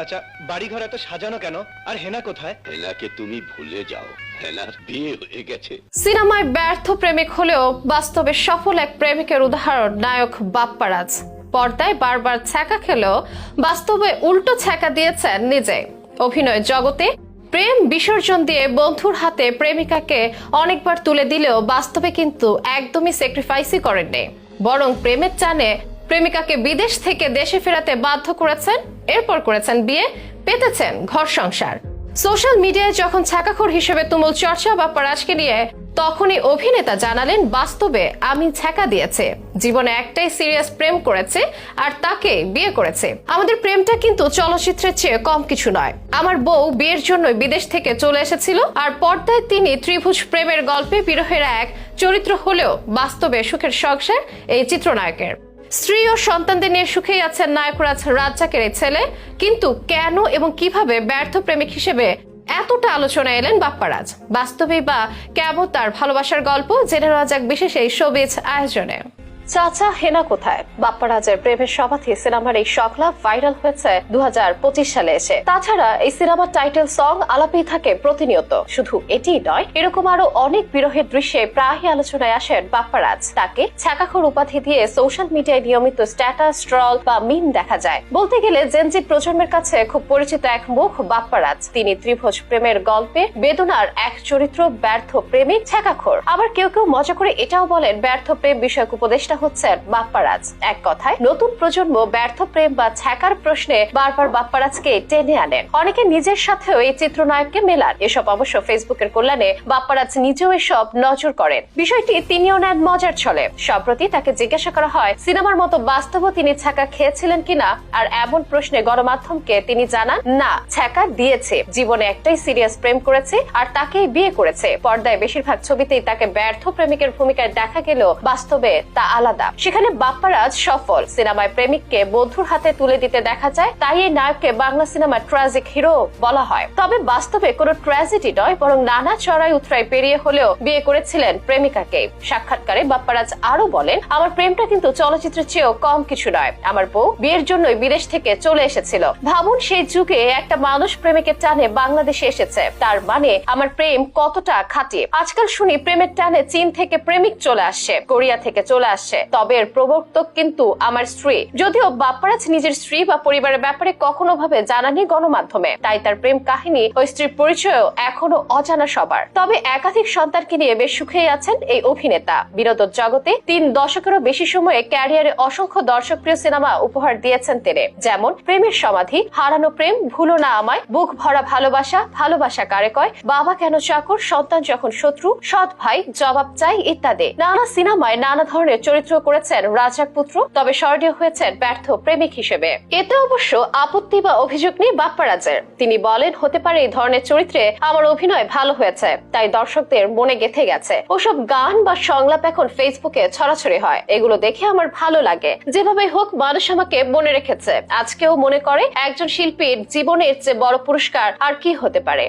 চাচা বাড়িঘর এত সাজানো কেন? আর হেনা কোথায়? হেনাকে তুমি ভুলে যাও। হেনার বিয়ে হয়ে গেছে। সিনেমায় ব্যর্থ প্রেমিক হলেও বাস্তবে সফল এক প্রেমিকের উদাহরণ নায়ক বাপ্পারাজ। পর্দায় বারবার ছ্যাঁকা খেলেও বাস্তবে উল্টো ছ্যাঁকা দিয়েছেন নিজে। অভিনয় জগতে প্রেম বিসর্জন দিয়ে বন্ধুর হাতে প্রেমিকাকে অনেকবার তুলে দিলেও বাস্তবে কিন্তু একদমই স্যাক্রিফাইসই করেননি। বরং প্রেমের টানে প্রেমিকাকে বিদেশ থেকে দেশে ফেরাতে বাধ্য করেছেন, এরপর করেছেন বিয়ে, পেতেছেন ঘর সংসার। সোশ্যাল মিডিয়ায় যখন ছ্যাকাখোর হিসেবে তুমুল চর্চা বা পরাজকে নিয়ে তখনই অভিনেতা জানালেন, বাস্তবে আমি ছ্যাকা দিয়েছে। জীবনে একটাই সিরিয়াস প্রেম করেছে আর তাকে বিয়ে করেছে। আমাদের প্রেমটা কিন্তু চলচ্চিত্রের চেয়ে কম কিছু নয়। আমার বউ বিয়ের জন্য বিদেশ থেকে চলে এসেছিল আর পর্দায় তিনি ত্রিভুজ প্রেমের গল্পে বিরহের এক চরিত্র হলেও বাস্তবে সুখের সংসার এই চিত্রনায়কের। স্ত্রী ও সন্তানদের নিয়ে সুখেই আছেন নায়করাজ রাজ্জাকের এই ছেলে। কিন্তু কেন এবং কীভাবে ব্যর্থ প্রেমিক হিসেবে এতটা আলোচনা এলেন বাপ্পারাজ? বাস্তবে বা কেমন তার ভালোবাসার গল্প? জেনে নেওয়া যাক বিশেষ এই শোবিজ আয়োজনে। চাচা হেনা কোথায়? বাপ্পারাজের প্রেমের সমাধি সিনেমার এই শখলা ভাইরাল হয়েছে দু হাজার পঁচিশ সালে এসে। তাছাড়া এই সিনেমার টাইটেল সং আলাপেই থাকে প্রতিনিয়ত। শুধু এটিই নয়, এরকম আরও অনেক বিরহের দৃশ্যে প্রায়ই আলোচনায় আসেন বাপ্পারাজ। তাকে ছ্যাকাখর উপাধি দিয়ে সোশ্যাল মিডিয়ায় নিয়মিত স্ট্যাটাস, ট্রল বা মিম দেখা যায়। বলতে গেলে জেনজি প্রজন্মের কাছে খুব পরিচিত এক মুখ বাপ্পারাজ। তিনি ত্রিভুজ প্রেমের গল্পে বেদনার এক চরিত্র ব্যর্থ প্রেমিক ছ্যাকাখর। আবার কেউ কেউ মজা করে এটাও বলেন ব্যর্থ প্রেম বিষয়ক উপদেষ্টা হচ্ছেন বাপ্পারাজ। এক কথায়, নতুন প্রজন্ম ব্যর্থ প্রেম বা ছ্যাকার প্রশ্নে বারবার বাপ্পারাজকে টেনে আনেন অনেকে নিজের সাথেও এই চিত্রনায়ককে মেলান। এসব অবশ্য ফেসবুকের কল্যাণে বাপ্পারাজ নিজেও এসব নজর করেন। বিষয়টি তিনিও নেন মজার ছলে। সম্প্রতি তাকে জিজ্ঞাসা করা হয়, সিনেমার মতো বাস্তব তিনি ছ্যাকা খেয়েছিলেন কিনা? আর এমন প্রশ্নে গণমাধ্যমকে তিনি জানান, না, ছ্যাকা দিয়েছে। জীবনে একটাই সিরিয়াস প্রেম করেছে আর তাকেই বিয়ে করেছে। পর্দায় বেশিরভাগ ছবিতেই তাকে ব্যর্থ প্রেমিকের ভূমিকায় দেখা গেলেও বাস্তবে তা আলাদা সেখানে বাপ্পারাজ সফল। সিনেমায় প্রেমিককে বন্ধুর হাতে তুলে দিতে দেখা যায়, তাই এই নায়ককে বাংলা সিনেমার ট্রাজিক হিরো বলা হয়। তবে বাস্তবে কোনো ট্র্যাজেডি নয়, বরং নানা চড়াই উতরাই পেরিয়ে হলেও বিয়ে করেছিলেন প্রেমিকাকে। সাক্ষাৎকারে বাপ্পারাজ আরও বলেন, আমার প্রেমটা কিন্তু চলচ্চিত্রের চেয়েও কম কিছু নয়। আমার বউ বিয়ের জন্যই বিদেশ থেকে চলে এসেছিল। ভাবুন সেই যুগে একটা মানুষ প্রেমিকের টানে বাংলাদেশে এসেছে। তার মানে আমার প্রেম কতটা খাঁটি। আজকাল শুনি প্রেমের টানে চীন থেকে প্রেমিক চলে আসছে, কোরিয়া থেকে চলে আসছে। তবে এর প্রবর্তক কিন্তু আমার স্ত্রী। যদিও বাপ্পারাজ নিজের স্ত্রী বা পরিবারের ব্যাপারে কখনো ভাবে জানানি গণমাধ্যমে, তাই তার প্রেম কাহিনী ও স্ত্রীর পরিচয়ও এখনও অজানা সবার। তবে একাধিক সন্তানকে নিয়ে বেশ সুখেই আছেন এই অভিনেতা। বিনোদন জগতে তিন দশকেরও বেশি সময়ে ক্যারিয়ারে অসংখ্য দর্শকপ্রিয় সিনেমা উপহার দিয়েছেন তিনি। যেমন, প্রেমের সমাধি, হারানো প্রেম, ভুলো না আমায়, বুক ভরা ভালোবাসা ভালোবাসা কারে কয়, বাবা কেন চাকর, সন্তান যখন শত্রু, সৎ ভাই, জবাব চাই ইত্যাদি। নানা সিনেমায় নানা ধরনের চরিত্র করেছেন রাজাক পুত্র, তবে স্মরণীয় হয়েছেন ব্যর্থ প্রেমিক হিসেবে। এতে অবশ্য আপত্তি বা অভিযোগ নেই বাপ্পারাজের। তিনি বলেন, হতে পারে এই ধরনের চরিত্রে আমার অভিনয় ভালো হয়েছে, তাই দর্শকদের মনে গেথে গেছে। ওসব গান বা সংলাপ এখন ফেসবুকে ছড়াছড়ি হয়। এগুলো দেখে আমার ভালো লাগে। যেভাবে হোক, মানুষ আমাকে মনে রেখেছে। আজকেও মনে করে, একজন শিল্পীর জীবনের চেয়ে বড় পুরস্কার আর কি হতে পারে?